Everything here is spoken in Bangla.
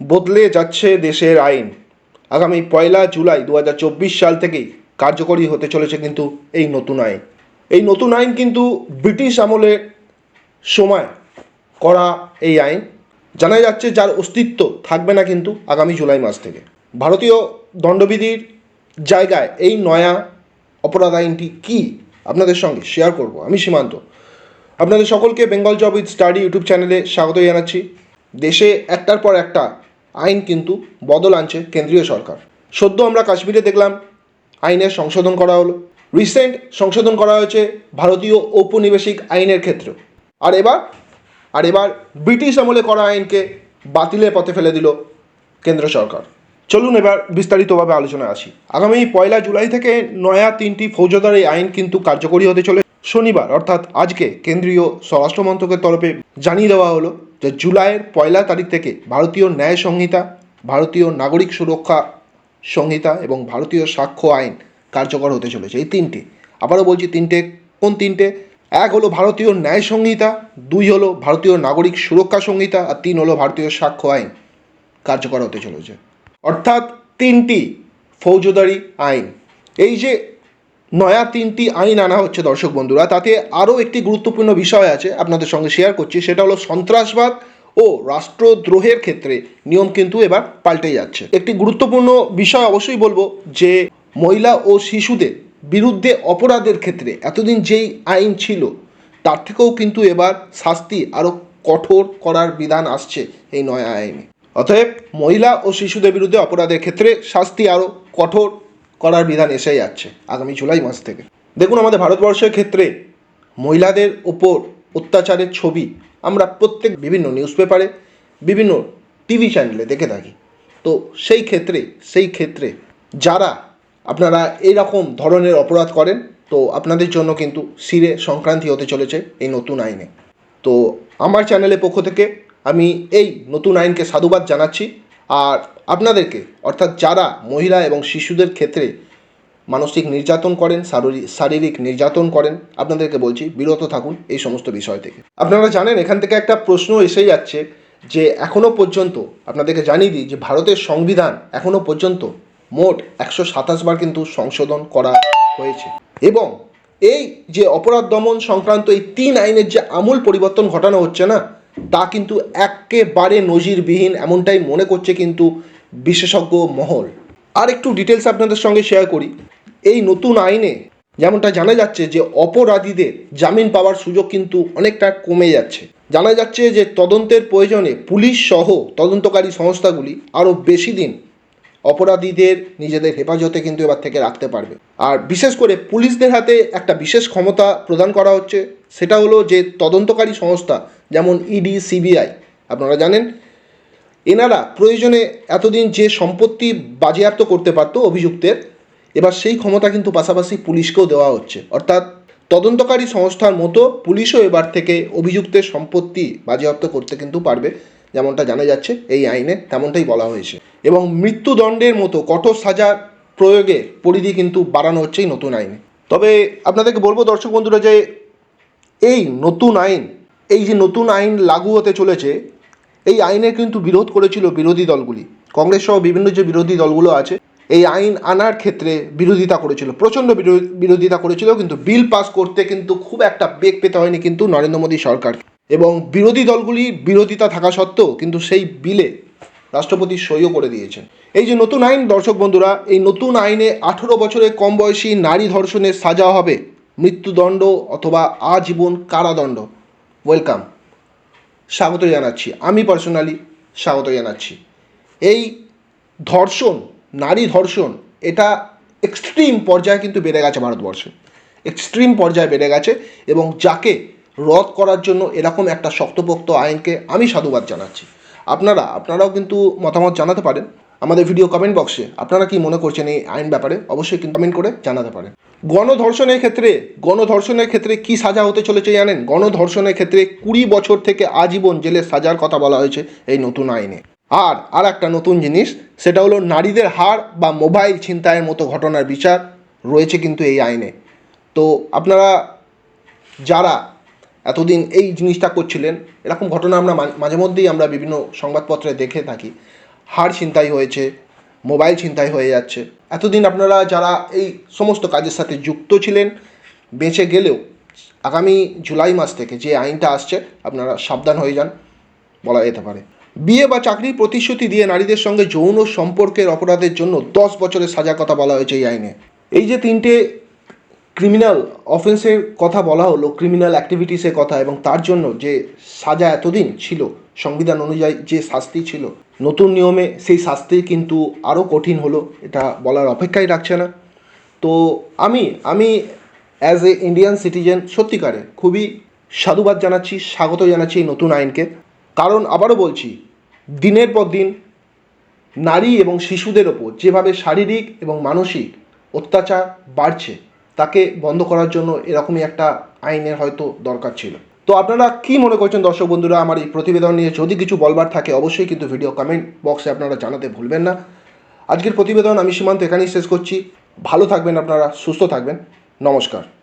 বদলে যাচ্ছে দেশের আইন। আগামী পয়লা জুলাই দু হাজার চব্বিশ সাল থেকেই কার্যকরী হতে চলেছে কিন্তু এই নতুন আইন। এই নতুন আইন কিন্তু ব্রিটিশ আমলের সময় করা এই আইন। জানা যাচ্ছে যার অস্তিত্ব থাকবে না কিন্তু আগামী জুলাই মাস থেকে। ভারতীয় দণ্ডবিধির জায়গায় এই নয়া অপরাধ আইনটি কী? আপনাদের সঙ্গে শেয়ার করব। আমি সীমান্ত। আপনাদের সকলকে Bengal job with study YouTube চ্যানেলে স্বাগত জানাচ্ছি। দেশে একটার পর একটা আইন কিন্তু বদল আনছে কেন্দ্রীয় সরকার। সদ্য আমরা কাশ্মীরে দেখলাম আইনের সংশোধন করা হলো। রিসেন্ট সংশোধন করা হয়েছে ভারতীয় ঔপনিবেশিক আইনের ক্ষেত্রে। আর এবার আর এবার ব্রিটিশ আমলে করা আইনকে বাতিলের পথে ফেলে দিল কেন্দ্র সরকার। চলুন এবার বিস্তারিতভাবে আলোচনায় আসি। আগামী পয়লা জুলাই থেকে নয়া তিনটি ফৌজদারি আইন কিন্তু কার্যকরী হতে চলে শনিবার, অর্থাৎ আজকে কেন্দ্রীয় স্বরাষ্ট্র মন্ত্রকের তরফে জানিয়ে দেওয়া হলো যে জুলাইয়ের পয়লা তারিখ থেকে ভারতীয় ন্যায় সংহিতা, ভারতীয় নাগরিক সুরক্ষা সংহিতা এবং ভারতীয় সাক্ষ্য আইন কার্যকর হতে চলেছে। এই তিনটি, আবারও বলছি তিনটে, কোন তিনটে? এক হলো ভারতীয় ন্যায় সংহিতা, দুই হলো ভারতীয় নাগরিক সুরক্ষা সংহিতা, আর তিন হলো ভারতীয় সাক্ষ্য আইন কার্যকর হতে চলেছে। অর্থাৎ তিনটি ফৌজদারি আইন। এই যে নয়া তিনটি আইন আনা হচ্ছে দর্শক বন্ধুরা, তাতে আরও একটি গুরুত্বপূর্ণ বিষয় আছে আপনাদের সঙ্গে শেয়ার করছি, সেটা হলো সন্ত্রাসবাদ ও রাষ্ট্রদ্রোহের ক্ষেত্রে নিয়ম কিন্তু এবার পাল্টে যাচ্ছে। একটি গুরুত্বপূর্ণ বিষয় অবশ্যই বলব যে, মহিলা ও শিশুদের বিরুদ্ধে অপরাধের ক্ষেত্রে এতদিন যেই আইন ছিল, তার থেকেও কিন্তু এবার শাস্তি আরও কঠোর করার বিধান আসছে এই নয়া আইনে। অতএব মহিলা ও শিশুদের বিরুদ্ধে অপরাধের ক্ষেত্রে শাস্তি আরও কঠোর করার বিধান এসে যাচ্ছে আগামী জুলাই মাস থেকে। দেখুন আমাদের ভারতবর্ষের ক্ষেত্রে মহিলাদের ওপর অত্যাচারের ছবি আমরা প্রত্যেক বিভিন্ন নিউজ পেপারে বিভিন্ন টিভি চ্যানেলে দেখে থাকি। তো সেই ক্ষেত্রে সেই ক্ষেত্রে যারা আপনারা এইরকম ধরনের অপরাধ করেন, তো আপনাদের জন্য কিন্তু সিরে সংক্রান্তি হতে চলেছে এই নতুন আইনে। তো আমার চ্যানেলের পক্ষ থেকে আমি এই নতুন আইনকে সাধুবাদ জানাচ্ছি। আর আপনাদেরকে, অর্থাৎ যারা মহিলা এবং শিশুদের ক্ষেত্রে মানসিক নির্যাতন করেন শারীরিক নির্যাতন করেন, আপনাদেরকে বলছি, বিরত থাকুন এই সমস্ত বিষয় থেকে। আপনারা জানেন, এখান থেকে একটা প্রশ্ন এসে যাচ্ছে যে এখনও পর্যন্ত আপনাদেরকে জানিয়ে দিই যে, ভারতের সংবিধান এখনও পর্যন্ত মোট একশো সাতাশ বার কিন্তু সংশোধন করা হয়েছে। এবং এই যে অপরাধ দমন সংক্রান্ত এই তিন আইনের যে আমূল পরিবর্তন ঘটানো হচ্ছে না, তা কিন্তু একেবারে নজিরবিহীন, এমনটাই মনে করছে কিন্তু বিশেষজ্ঞ মহল। আর একটু ডিটেলস আপনাদের সঙ্গে শেয়ার করি। এই নতুন আইনে যেমনটা জানা যাচ্ছে যে অপরাধীদের জামিন পাওয়ার সুযোগ কিন্তু অনেকটা কমে যাচ্ছে। জানা যাচ্ছে যে তদন্তের প্রয়োজনে পুলিশ সহ তদন্তকারী সংস্থাগুলি আরও বেশি দিন অপরাধীদের নিজেদের হেফাজতে কিন্তু এবার থেকে রাখতে পারবে। আর বিশেষ করে পুলিশদের হাতে একটা বিশেষ ক্ষমতা প্রদান করা হচ্ছে। সেটা হলো যে তদন্তকারী সংস্থা যেমন ইডি সিবিআই আপনারা জানেন এনারা প্রয়োজনে এতদিন যে সম্পত্তি বাজেয়াপ্ত করতে পারতো অভিযুক্তের, এবার সেই ক্ষমতা কিন্তু পাশাপাশি পুলিশকেও দেওয়া হচ্ছে। অর্থাৎ তদন্তকারী সংস্থার মতো পুলিশও এবার থেকে অভিযুক্তের সম্পত্তি বাজেয়াপ্ত করতে কিন্তু পারবে, যেমনটা জানা যাচ্ছে এই আইনে তেমনটাই বলা হয়েছে। এবং মৃত্যুদণ্ডের মতো কঠোর সাজার প্রয়োগে পরিধি কিন্তু বাড়ানো হচ্ছে এই নতুন আইনে। তবে আপনাদেরকে বলব দর্শক বন্ধুরা যে এই নতুন আইন, এই যে নতুন আইন লাগু হতে চলেছে এই আইনের কিন্তু বিরোধ করেছিল বিরোধী দলগুলি। কংগ্রেস সহ বিভিন্ন যে বিরোধী দলগুলো আছে, এই আইন আনার ক্ষেত্রে বিরোধিতা করেছিল। প্রচণ্ড বিরো- বিরোধিতা করেছিল, কিন্তু বিল পাস করতে কিন্তু খুব একটা বেগ পেতে হয়নি কিন্তু নরেন্দ্র মোদী সরকার। এবং বিরোধী দলগুলি বিরোধিতা থাকা সত্ত্বেও কিন্তু সেই বিলে রাষ্ট্রপতি সইও করে দিয়েছেন। এই যে নতুন আইন, দর্শক বন্ধুরা, এই নতুন আইনে আঠেরো বছরের কম বয়সী নারী ধর্ষণের সাজা হবে মৃত্যুদণ্ড অথবা আজীবন কারাদণ্ড। ওয়েলকাম স্বাগত জানাচ্ছি। আমি পার্সোনালি স্বাগত জানাচ্ছি। এই ধর্ষণ, নারী ধর্ষণ, এটা এক্সট্রিম পর্যায়ে কিন্তু বেড়ে গেছে ভারতবর্ষে। এক্সট্রিম পর্যায়ে বেড়ে গেছে এবং যাকে রদ করার জন্য এরকম একটা শক্তপোক্ত আইনকে আমি সাধুবাদ জানাচ্ছি। আপনারা, আপনারাও কিন্তু মতামত জানাতে পারেন। আমাদের ভিডিও কমেন্ট বক্সে আপনারা কি মনে করছেন এই আইন ব্যাপারে? অবশ্যই কমেন্ট করে জানাতে পারেন। গণধর্ষণের ক্ষেত্রে গণধর্ষণের ক্ষেত্রে কি সাজা হতে চলেছে জানেন? গণধর্ষণের ক্ষেত্রে কুড়ি বছর থেকে আজীবন জেলের সাজার কথা বলা হয়েছে এই নতুন আইনে। আর আর একটা নতুন জিনিস, সেটা হলো নারীদের হার বা মোবাইল ছিনতাইয়ের মতো ঘটনার বিচার রয়েছে কিন্তু এই আইনে। তো আপনারা যারা এতদিন এই জিনিসটা করছিলেন, এরকম ঘটনা আমরা মাঝে মধ্যেই আমরা বিভিন্ন সংবাদপত্রে দেখে থাকি। হার ছিনতাই হয়েছে, মোবাইল ছিনতাই হয়ে যাচ্ছে। এতদিন আপনারা যারা এই সমস্ত কাজের সাথে যুক্ত ছিলেন, বেঁচে গেলেও আগামী জুলাই মাস থেকে যে আইনটা আসছে, আপনারা সাবধান হয়ে যান, বলা যেতে পারে। বিয়ে বা চাকরির প্রতিশ্রুতি দিয়ে নারীদের সঙ্গে যৌন সম্পর্কের অপরাধের জন্য দশ বছরের সাজার কথা বলা হয়েছে এই আইনে। এই যে তিনটে ক্রিমিনাল অফেন্সের কথা বলা হলো ক্রিমিনাল অ্যাক্টিভিটিসের কথা এবং তার জন্য যে সাজা এতদিন ছিল সংবিধান অনুযায়ী যে শাস্তি ছিল, নতুন নিয়মে সেই শাস্তি কিন্তু আরও কঠিন হলো, এটা বলার অপেক্ষাই রাখছে না। তো আমি আমি অ্যাজ এ ইন্ডিয়ান সিটিজেন সত্যিকারে খুবই সাধুবাদ জানাচ্ছি, স্বাগত জানাচ্ছি এই নতুন আইনকে। কারণ আবারও বলছি, দিনের পর দিন নারী এবং শিশুদের ওপর যেভাবে শারীরিক এবং মানসিক অত্যাচার বাড়ছে, তাকে বন্ধ করার জন্য এরকমই একটা আইনের হয়তো দরকার ছিল। তো আপনারা কি মনে করছেন দর্শক বন্ধুরা? আমার এই প্রতিবেদন নিয়ে যদি কিছু বলবার থাকে অবশ্যই কিন্তু ভিডিও কমেন্ট বক্সে আপনারা জানাতে ভুলবেন না। আজকের প্রতিবেদন আমি সীমান্ত এখানেই শেষ করছি। ভালো থাকবেন আপনারা, সুস্থ থাকবেন। নমস্কার।